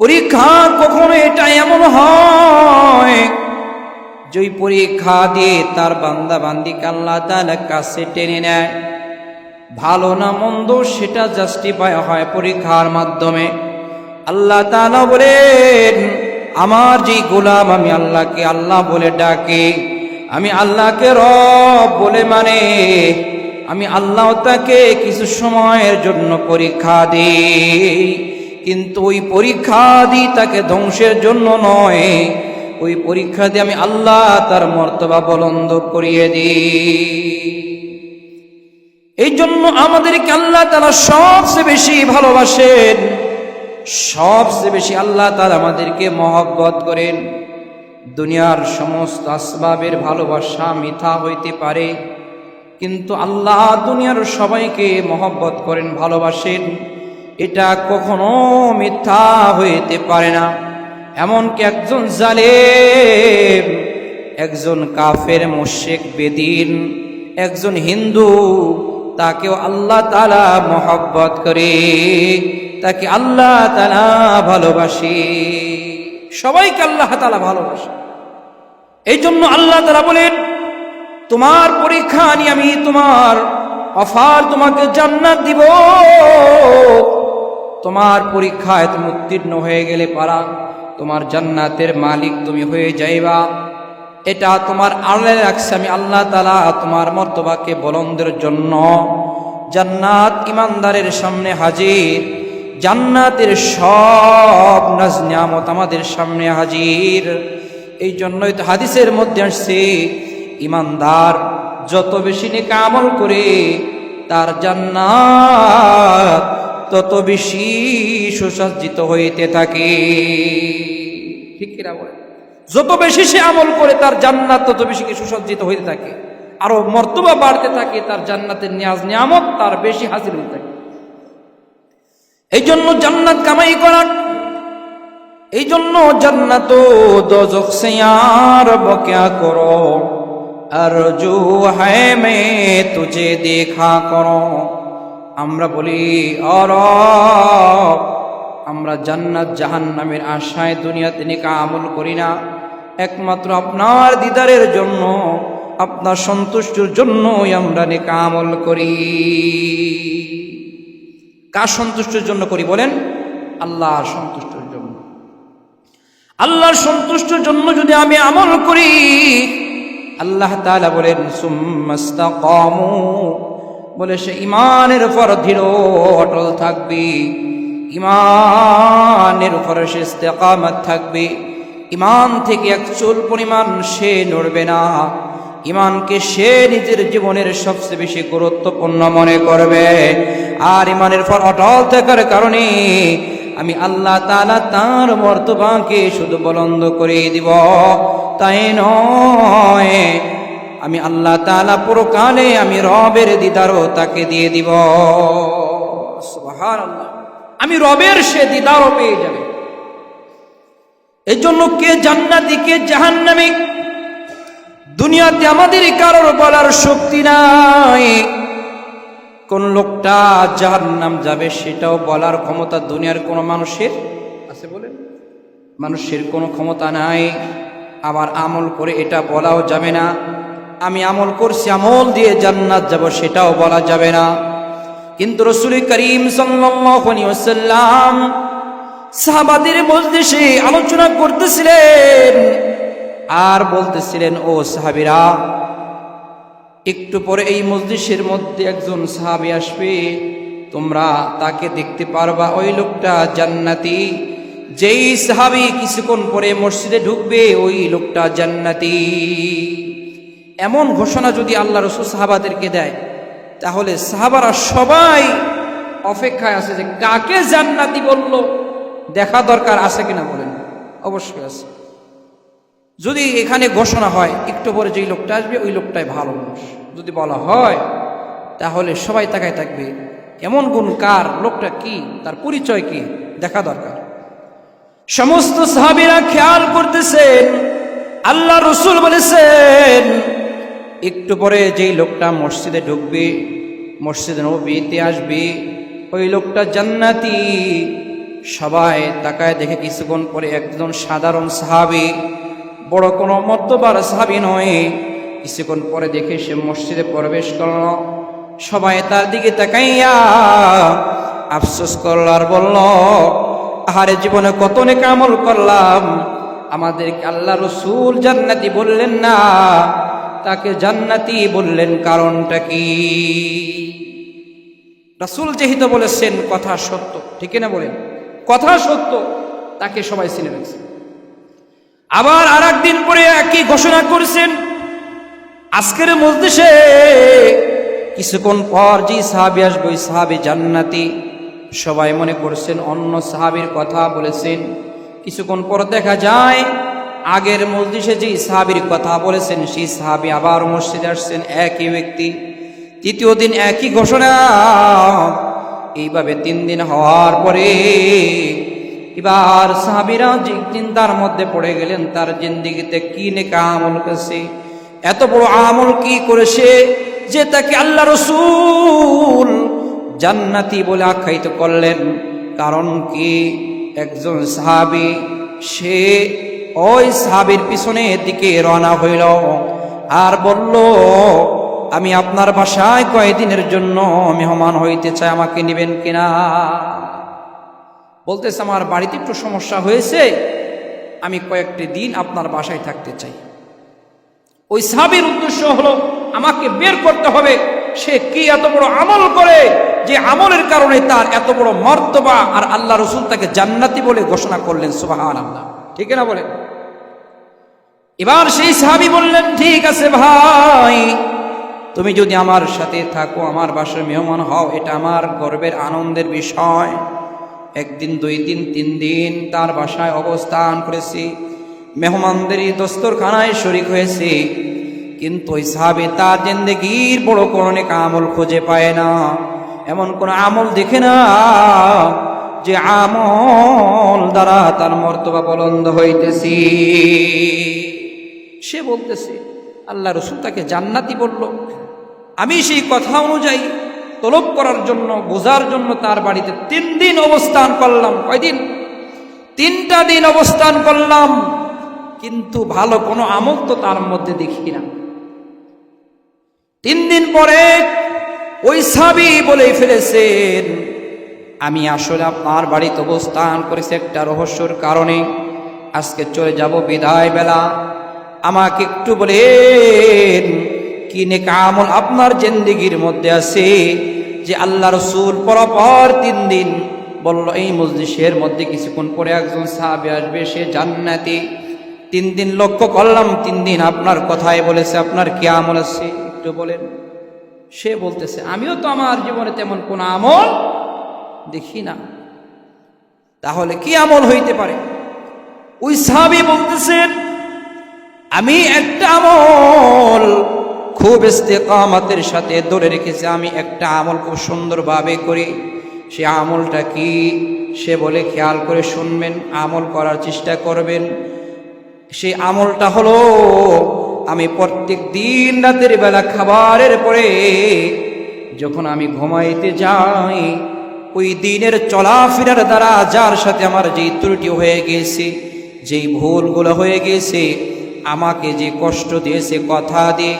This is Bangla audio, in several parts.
পরীক্ষা কখনো এটা এমন হয় যে পরীক্ষা দিয়ে তার বান্দা বান্দিকে আল্লাহ তাআলা কাছে টেনে নেয়। ভালো না মন্দ সেটা জাস্টিফাই হয় পরীক্ষার মাধ্যমে। আল্লাহ তাআলা বলেন, আমার যে গোলাম, আমি আল্লাহকে আল্লাহ বলে ডাকে। আমি আল্লাহকে রব বলে মানে আমি আল্লাহ তাকে কিছু সময়ের জন্য পরীক্ষা দিই। কিন্তু ওই পরীক্ষা দিই তাকে ধ্বংসের জন্য নয়। ওই পরীক্ষা দিয়ে আমি আল্লাহ তার মর্তবা বলন্দ করিয়ে দিই। এই জন্য আমাদেরকে আল্লাহ তারা সবচেয়ে বেশি ভালোবাসেন। সবচেয়ে বেশি আল্লাহ তারা আমাদেরকে মহব্বত করেন। দুনিয়ার সমস্ত আসবাবের ভালোবাসা মিথ্যা হইতে পারে। কিন্তু আল্লাহ দুনিয়ার সবাইকে মহব্বত করেন, ভালোবাসেন। এটা কখনো মিথ্যা হইতে পারে না। এমনকি একজন জালেম, একজন কাফের মোশেক বেদিন, একজন হিন্দু, তাকেও আল্লাহ তালা মহব্বত করে, তাকে আল্লাহ তালা ভালোবাসে। সবাইকে আল্লাহ তালা ভালোবাসে। এই জন্য আল্লাহ তালা বলেন, তোমার পরীক্ষা নিয়ে আমি তোমার অফার তোমাকে জান্নাত দিব। তোমার পরীক্ষায় তুমি উত্তীর্ণ হয়ে গেলে পারা। তোমার জান্নাতের মালিক তুমি হয়ে যাইবা। এটা তোমার আড়ে রাখছে আমি আল্লাহ তালা তোমার মর্তবাকে বলন্দের জন্য জান্নাত ইমানদারের সামনে হাজির, জান্নাতের সব নাজ নিয়ামত আমাদের সামনে হাজির। এই জন্যই তো হাদিসের মধ্যে আসছে, ইমানদার যত বেশি নেকা আমল করে, তার জান্নাত তত বেশি সুসজ্জিত হইতে থাকে। ঠিক কিনা বলে যত বেশি সে আমল করে, তার জান্নাত তত বেশি সুসজ্জিত হইতে থাকে। আরও মর্তবা বাড়তে থাকে, তার জান্নাতের নিয়াজ নিয়ামত তার বেশি হাজির হইতে থাকে। এই জন্য জান্নাত কামাই করার এই জন্য জান্নাত আর বকেয়া করো। আর জু হ্যায় মে তুঝে দেখা করো। আমরা বলি অর আমরা জান্নাত জাহান নামের আশায় দুনিয়াতে নেকা আমল করি না। একমাত্র আপনার দিদারের জন্য, আপনার সন্তুষ্টির জন্যই আমরা নেকা আমল করি। কার সন্তুষ্টির জন্য করি বলেন? আল্লাহর সন্তুষ্টির জন্য। আল্লাহর সন্তুষ্টির জন্য যদি আমি আমল করি, আল্লাহ তাআলা বলেন, সুম্মাস্তাকামু বলে সে, ইমানের উপর দৃঢ় অটল থাকবে। ইমানের উপরে সে ইস্তেকামত থাকবে। ইমান থেকে এক চুল পরিমাণ সে নড়বে না। ইমানকে সে নিজের জীবনের সবচেয়ে বেশি গুরুত্বপূর্ণ মনে করবে। আর ইমানের পর অটল থাকার কারণে আমি আল্লাহ তালা তার মর্তবাকে শুধু বলন্দ করে দিব। তাই নয় আমি আল্লাহ তাআলা পুরকালে আমি রবের দিদারও তাকে দিয়ে দিব। আমি রবের সে দিদারও পেয়ে যাবে। এই জন্য কে জান্নাতি, কে জাহান্নামী? দুনিয়াতে আমাদের কারোর বলার শক্তি নাই। কোন লোকটা জাহান্নাম যাবে সেটাও বলার ক্ষমতা দুনিয়ার কোনো মানুষের আছে বলেন? মানুষের কোনো ক্ষমতা নাই। আবার আমল করে এটা বলাও যাবে না। আমি আমল করছি, আমল দিয়ে জান্নাত যাব, সেটাও বলা যাবে না। কিন্তু রসুল করিম সাল্লাম সাহাবাদের মজলিসে আলোচনা করতেছিলেন আর বলতেছিলেন, ও সাহাবিরা, একটু পরে এই মজলিসের মধ্যে একজন সাহাবি আসবে, তোমরা তাকে দেখতে পারবা, ওই লোকটা জান্নাতি। যেই সাহাবি কিছুক্ষণ পরে মসজিদে ঢুকবে, ওই লোকটা জান্নাতি। এমন ঘোষণা যদি আল্লাহ রসুল সাহাবাদেরকে দেয়, তাহলে সাহাবারা সবাই অপেক্ষায় আছে যে কাকে জান্নাতি বলল, দেখা দরকার আছে কিনা বলেন। অবশ্যই আছে। যদি এখানে ঘোষণা হয়, একটু পরে যেই লোকটা আসবে, ওই লোকটাই ভালো মানুষ। যদি বলা হয়, তাহলে সবাই তাকায় থাকবে এমন গুণ কার লোকটা কি, তার পরিচয় কি, দেখা দরকার। সমস্ত সাহাবিরা খেয়াল করতেছেন, আল্লাহ রসুল বলেছেন একটু পরে যেই লোকটা মসজিদে ঢুকবে, মসজিদে নবীতে আসবে, ওই লোকটা জান্নাতি। সবাই তাকায় দেখে কিছুক্ষণ পরে একজন সাধারণ সাহাবি, বড় কোনো মদ্যবার সাহাবি নয়। কিছুক্ষণ পরে দেখে সে মসজিদে প্রবেশ করল। সবাই তার দিকে তাকাইয়া আফসোস করল আর বলল, আহারে জীবনে কত নেক আমল করলাম। আমাদেরকে আল্লাহ রসুল জান্নাতি বললেন না। তাকে জান্নাতি বললেন কারণটা কি? রাসুল যেহেতু বলেছেন কথা সত্য, ঠিক না বলেন? কথা সত্য, তাকে সবাই চিনে রাখছে আবার আর দিন পরে একই ঘোষণা করেছেন, আজকের মজলিসে কিছুক্ষণ পর যে সাহাবি আসবে সাহাবি জান্নাতি। সবাই মনে করছেন অন্য সাহাবির কথা বলেছেন। কিছুক্ষণ পর দেখা যায় আগের মসজিদে যে সাহাবির কথা বলেছেন, সেই সাহাবি আবার মসজিদে আসছেন, একই ব্যক্তি। তৃতীয় দিন একই ঘোষণা। এইভাবে তিন দিন হওয়ার পরে এবার সাহাবিরা চিন্তার মধ্যে পড়ে গেলেন, তার জিন্দিগিতে কি নেকা আমল করেছে, এত বড় আমল কি করেছে যে তাকে আল্লাহ রসুল জান্নাতি বলে আখ্যায়িত করলেন। কারণ কি? একজন সাহাবি, সে ওই সাহাবির পিছনে দিকে রওনা হইল আর বলল, আমি আপনার বাসায় কয়েকদিনের জন্য মেহমান হইতে চাই, আমাকে নেবেন কিনা? বলতেছে, আমার বাড়িতে একটু সমস্যা হয়েছে, আমি কয়েকটি দিন আপনার বাসায় থাকতে চাই। ওই সাহাবির উদ্দেশ্য হলো, আমাকে বের করতে হবে। সে কি এত বড় আমল করে যে আমলের কারণে তার এত বড় মর্তবা আর আল্লাহ রসুল তাকে জান্নাতি বলে ঘোষণা করলেন সুবাহ আল্লাহ ঠিক না বলে এবার সেই সাহাবি বললেন, ঠিক আছে ভাই, তুমি যদি আমার সাথে থাকো, আমার বাসার মেহমান হও, এটা আমার গর্বের আনন্দের বিষয়। একদিন, দুই দিন, তিন দিন তার বাসায় অবস্থান করেছি। মেহমানদেরই দস্তরখানায় শরিক হয়েছে। কিন্তু ওই সাহাবে তার জিন্দগির বড় করণে আমল খুঁজে পায় না। এমন কোন আমল দেখে না যে আমল দ্বারা তার মর্তবা বলন্দ হইতেছি। সে বলতেছে, আল্লাহ রসুল তাকে জান্নাতি বলল। আমি সেই কথা অনুযায়ী তলব করার জন্য, বোঝার জন্য তার বাড়িতে তিন দিন অবস্থান করলাম। কয়দিন তিনটা দিন অবস্থান করলাম, কিন্তু ভালো কোনো আমল তো তার মধ্যে দেখি না। তিন দিন পরে ওই সাবি বলে ফেলেছেন, আমি আসলে আপনার বাড়িতে অবস্থান করেছি একটা রহস্যর কারণে। আজকে চলে যাব বিদায় বেলা আমাকে একটু বলেন, কি নেক আমল আপনার জিন্দিগির মধ্যে আছে যে আল্লাহ রসুল পরপর তিন দিন বলল, এই মজলিসের মধ্যে কিছুক্ষণ পরে একজন সাহাবি আসবে, সে জান্নাতি। তিন দিন লক্ষ্য করলাম, তিন দিন আপনার কথায় বলেছে, আপনার কি আমল আছে? একটু বলেন। সে বলতেছে, আমিও তো আমার জীবনে তেমন কোন আমল দেখি না। তাহলে কি আমল হইতে পারে? ওই সাহাবি বলতেছেন আমি একটা আমল খুব ইস্তেকামাতের সাথে ধরে রেখেছি, আমি একটা আমল খুব সুন্দরভাবে করি। সে আমলটা কি? সে বলে, খেয়াল করে শুনবেন, আমল করার চেষ্টা করবেন। সেই আমলটা হলো, আমি প্রত্যেক দিন রাতের বেলা খাবারের পরে যখন আমি ঘুমাইতে যাই, ওই দিনের চলাফেরার দ্বারা যার সাথে আমার যেই ত্রুটি হয়ে গেছে, যেই ভুলগুলো হয়ে গেছে আমাকে যে কষ্ট দিয়েছে কথা দিয়ে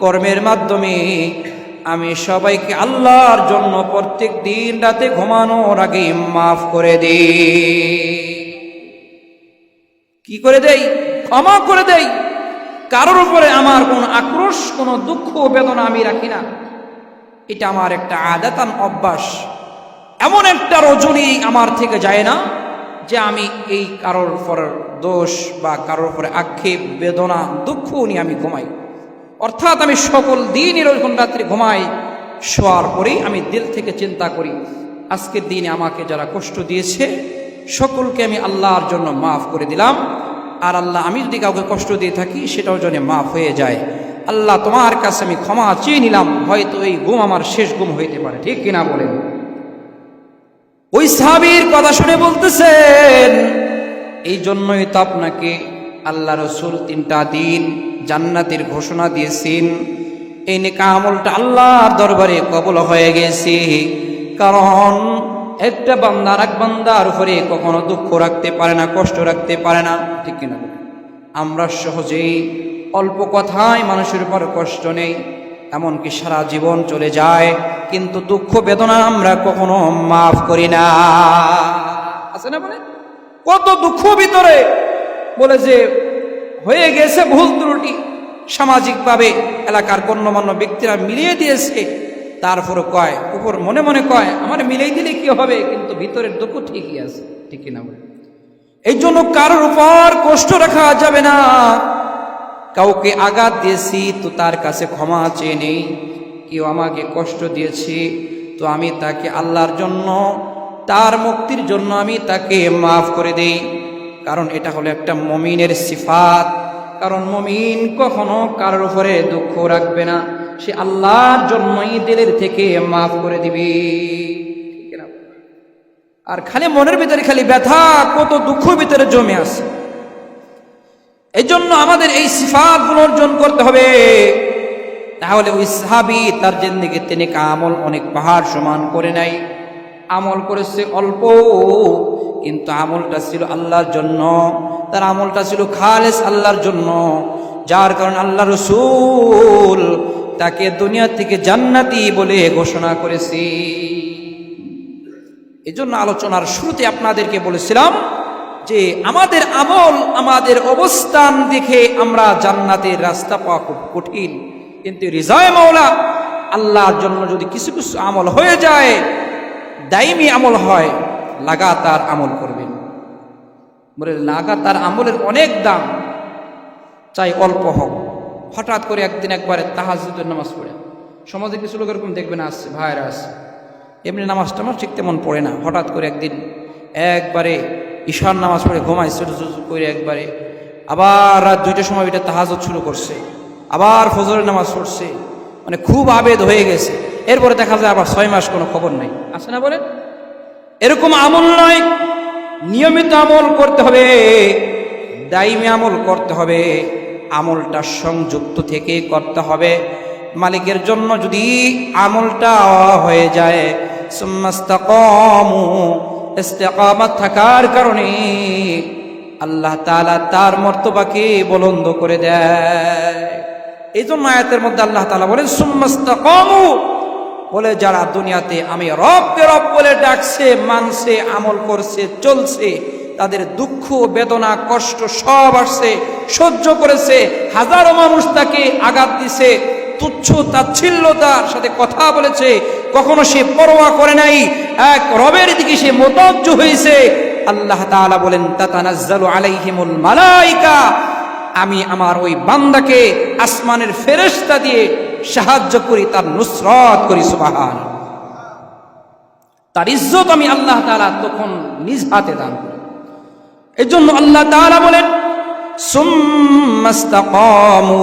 কর্মের মাধ্যমে আমি সবাইকে আল্লাহর জন্য প্রত্যেক দিন রাতে ঘুমানোর আগে মাফ করে দিই। কি করে দেই? ক্ষমা করে দেই। কারোর উপরে আমার কোনো আক্রোশ, কোনো দুঃখ বেদনা আমি রাখি না। এটা আমার একটা আদাতান অভ্যাস। এমন একটা রজনী আমার থেকে যায় না। যে আমি এই কারোর উপর দোষ বা কারোর উপরে আক্ষেপ, বেদনা, দুঃখ নিয়ে আমি ঘুমাই। অর্থাৎ আমি সকল দিন এরকম রাত্রি ঘুমাই, শোয়ার পরেই আমি দিল থেকে চিন্তা করি, আজকের দিনে আমাকে যারা কষ্ট দিয়েছে, সকলকে আমি আল্লাহর জন্য মাফ করে দিলাম। আর আল্লাহ, আমি যদি কাউকে কষ্ট দিয়ে থাকি, সেটাও যেন মাফ হয়ে যায়। আল্লাহ তোমার কাছে আমি ক্ষমা চেয়ে নিলাম, হয়তো এই গুম আমার শেষ গুম হইতে পারে, ঠিক কিনা বলেন? ওই সাহাবির কথা শুনে বলতেছেন এই জন্যই তো আপনাকে আল্লাহ রসুল তিনটা দিন জান্নাতের ঘোষণা দিয়েছেন। এই নেকা আমলটা আল্লাহর দরবারে কবল হয়ে গেছে। কারণ একটা বান্দার এক বান্দার উপরে কখনো দুঃখ রাখতে পারে না, কষ্ট রাখতে পারে না। ঠিক কিনা আমরা সহজেই অল্প কথায় মানুষের উপর কষ্ট নেই। এমনকি সারা জীবন চলে যায়, কিন্তু দুঃখ বেদনা আমরা কখনো মাফ করি না। আছে না বলে কত দুঃখ ভিতরে। বলে যে, হয়ে গেছে ভুল ত্রুটি। সামাজিকভাবে এলাকার গণ্যমান্য ব্যক্তিরা মিলিয়ে দিয়েছে। তারপরে কয়, উপর মনে মনে কয়, আমার মিলিয়ে দিলে কি হবে? কিন্তু ভিতরের দুঃখ ঠিকই আছে ঠিকই না বলে। এই জন্য কারোর উপর কষ্ট রাখা যাবে না। কাউকে আঘাত দিয়েছি, তো তার কাছে ক্ষমা চেয়ে নেই। কেউ আমাকে কষ্ট দিয়েছি, তো আমি তাকে আল্লাহর জন্য, তার মুক্তির জন্য আমি তাকে মাফ করে দেই। কারণ এটা হলো একটা মমিনের সিফাত। কারণ মমিন কখনো কারোর উপরে দুঃখ রাখবে না। সে আল্লাহর জন্যই দিলের থেকে মাফ করে দিবে। আর খালি মনের ভিতরে খালি ব্যথা, কত দুঃখ ভিতরে জমে আছে। এই জন্য আমাদের এই সিফাতগুলো অর্জন করতে হবে। তাহলে ওই সাহাবি তার জিন্দিগি তিনি আমল অনেক পাহাড় সমান করে নাই। আমল করেছে অল্প, কিন্তু আমলটা ছিল আল্লাহর জন্য। তার আমলটা ছিল খালেস আল্লাহর জন্য। যার কারণে আল্লাহ রসুল তাকে দুনিয়া থেকে জান্নাতি বলে ঘোষণা করেছি। এই জন্য আলোচনার শুরুতে আপনাদেরকে বলেছিলাম যে আমাদের আমল, আমাদের অবস্থান দেখে আমরা জান্নাতের রাস্তা পাওয়া খুব কঠিন। কিন্তু রিজায় মাওলা, আল্লাহর জন্য যদি কিছু কিছু আমল হয়ে যায় দাইমি আমল হয়, লাগাতার আমল করবেন। বলে লাগাতার আমলের অনেক দাম, চাই অল্প হোক। হঠাৎ করে একদিন একবারে তাহাজুদের নামাজ পড়ে। সমাজে কিছু লোক এরকম দেখবেন আসছে ভাইরা আসছে এমনি নামাজ টামাজ ঠিক তেমন পড়ে না। হঠাৎ করে একদিন একবারে ঈশান নামাজ পড়ে ঘুমায় করে একবারে। আবার রাত দুইটার সময় এটা তাহাজত শুরু করছে। আবার ফজরের নামাজ পড়ছে। মানে খুব আবেদ হয়ে গেছে। এরপরে দেখা যায় আবার ছয় মাস কোনো খবর নাই। আছে না বলেন? এরকম আমল নয় নিয়মিত আমল করতে হবে। দাইমি আমল করতে হবে। আমলটা সংযুক্ত থেকে করতে হবে। মালিকের জন্য যদি আমলটা হয়ে যায় সুম্মাস্তাকামু ইস্তেকামাত থাকার কারণে আল্লাহ তাআলা তার মর্তবাকে বলন্দ করে দেয়। এই জন্য আয়াতের মধ্যে আল্লাহ তাআলা বলেন সুম্মাস্তাকামু বলে, যারা দুনিয়াতে আমি রবকে রব বলে ডাকছে, মানছে, আমল করছে, চলছে, তাদের দুঃখ, বেদনা, কষ্ট সব আসছে, সহ্য করেছে, হাজারো মানুষ তাকে আঘাত দিছে তুচ্ছ তাচ্ছিল্যতার সাথে কথা বলেছে। কখনো সে পরোয়া করে নাই। এক রবের দিকে সে মোতাজ্জ হয়েছে। আল্লাহ তাআলা বলেন, তাতানাজ্জালু আলাইহিমুল মালাইকা। আমি আমার ওই বান্দাকে আসমানের ফেরেশতা দিয়ে সাহায্য করি, তার নুসরত করি সুবাহান তার ইজ্জত আমি আল্লাহ তাআলা তখন নিজ হাতে দান করি। এই জন্য আল্লাহ তাআলা বলেন, সুম্মাস্তাকামু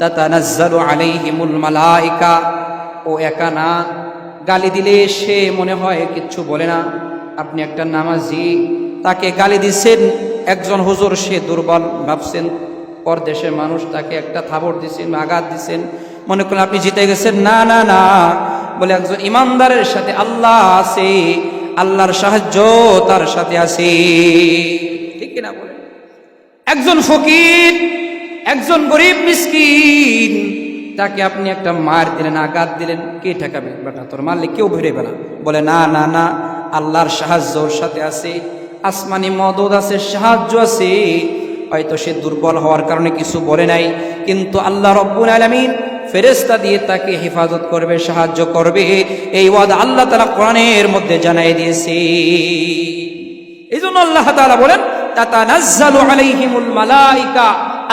তাতানাজ্জালু আলাইহিমুল মালাইকা। ও একা না, গালি দিলে সে মনে হয় কিচ্ছু বলে না। আপনি একটা নামাজি, তাকে গালি দিচ্ছেন একজন হুজুর সে দুর্বল ভাবছেন, পরদেশের মানুষ তাকে একটা থাবড় দিচ্ছেন আঘাত দিচ্ছেন মনে করেন আপনি জিতে গেছেন, না না না, বলে একজন ইমানদারের সাথে আল্লাহ আছে, আল্লাহর সাহায্য তার সাথে আছে। ঠিক কিনা বলে একজন ফকির একজন গরিব মিসকিন, তাকে আপনি একটা মার দিলেন, আঘাত দিলেন, কে ঠেকাবে? বেটা, তোর মারলে কেউ বেরোবে না। বলে, না না না, আল্লাহর সাহায্য ওর সাথে আছে, আসমানি মদত আছে, সাহায্য আছে। হয়তো সে দুর্বল হওয়ার কারণে কিছু বলে নাই, কিন্তু আল্লাহ রব্বুল আলমিন ফেরেস্তা দিয়ে তাকে হেফাজত করবে, সাহায্য করবে। এই ওয়াদ আল্লাহ তালা কোরআনের মধ্যে জানাই দিয়েছে। এই জন্য আল্লাহ তালা বলেন, তাতানাজ্জালু আলাইহিমুল মালাইকা।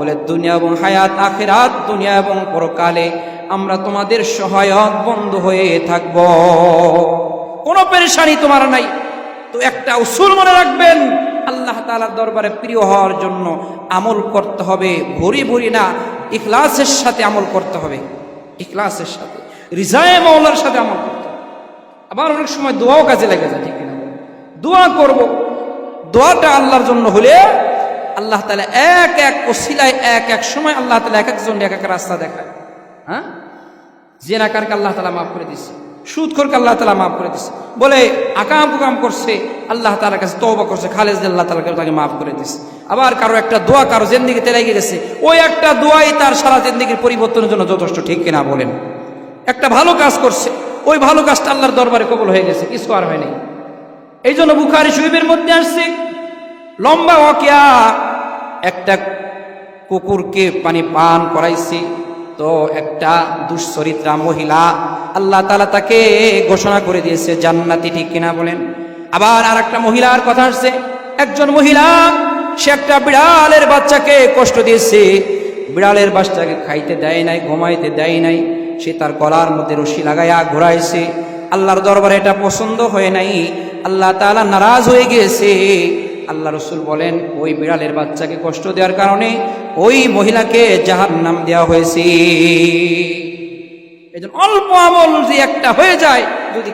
বলে, দুনিয়া এবং হায়াত, আখেরাত, দুনিয়া এবং পরকালে আমরা তোমাদের সহায়ক বন্ধু হয়ে থাকব। কোনো পেরেশানি তোমার নাই। তো একটা উসুল মনে রাখবেন, আল্লাহ তাআলার দরবারে প্রিয় হওয়ার জন্য আমল করতে হবে। ভরি ভরি না, ইখলাসের সাথে আমল করতে হবে। ইখলাসের সাথে, রিজায়ে মাওলার সাথে আমল করতে হবে। আবার অনেক সময় দোয়াও কাজে লেগে যায়, ঠিক না দোয়া করব। দোয়াটা আল্লাহর জন্য হলে আল্লাহ তাআলা এক এক ওসিলায় এক এক সময় আল্লাহ তাআলা এক একজন এক এক রাস্তা দেখায়। হ্যাঁ? জেনাকারকে আল্লাহ তালা মাফ করে দিচ্ছে সুদখোরকে আল্লাহ তালা মাফ করে দিচ্ছে বলে আকাম কুকাম করছে, আল্লাহ তালার কাছে তওবা করছে খালেজ আল্লাহ তালা তাকে মাফ করে দিচ্ছে আবার কারও একটা দোয়া কারও জেন্দিগিতে লেগে গেছে, ওই একটা দোয়াই তার সারা জেন্দিগির পরিবর্তনের জন্য যথেষ্ট, ঠিক কিনা বলেন? একটা ভালো কাজ করছে, ওই ভালো কাজটা আল্লাহর দরবারে কবল হয়ে গেছে, কিছু আর হয়নি এই জন্য বুখারি শরীফের মধ্যে আসছে লম্বা ওয়াকিয়া, একটা কুকুরকে পানি পান করাইছে। তো একটা দুশ্চরিত্রা মহিলা, আল্লাহ তালা তাকে ঘোষণা করে দিয়েছে, জান্নাতি ঠিক কিনা বলেন। আবার আর একটা মহিলার কথা আসছে, একজন মহিলা, সে একটা বিড়ালের বাচ্চাকে কষ্ট দিয়েছে। বিড়ালের বাচ্চাকে খাইতে দেয় নাই, ঘুমাইতে দেয় নাই, সে তার গলার মধ্যে রশি লাগাইয়া ঘুরাইছে। আল্লাহর দরবারে এটা পছন্দ হয় নাই। আল্লাহ তালা নারাজ হয়ে গিয়েছে। আল্লাহ রসুল বলেন, ওই বিড়ালের বাচ্চাকে কষ্ট দেওয়ার কারণে ওই মহিলাকে জাহার নাম দেওয়া হয়েছে। এই অল্প আমল যে একটা হয়ে যায়, যদি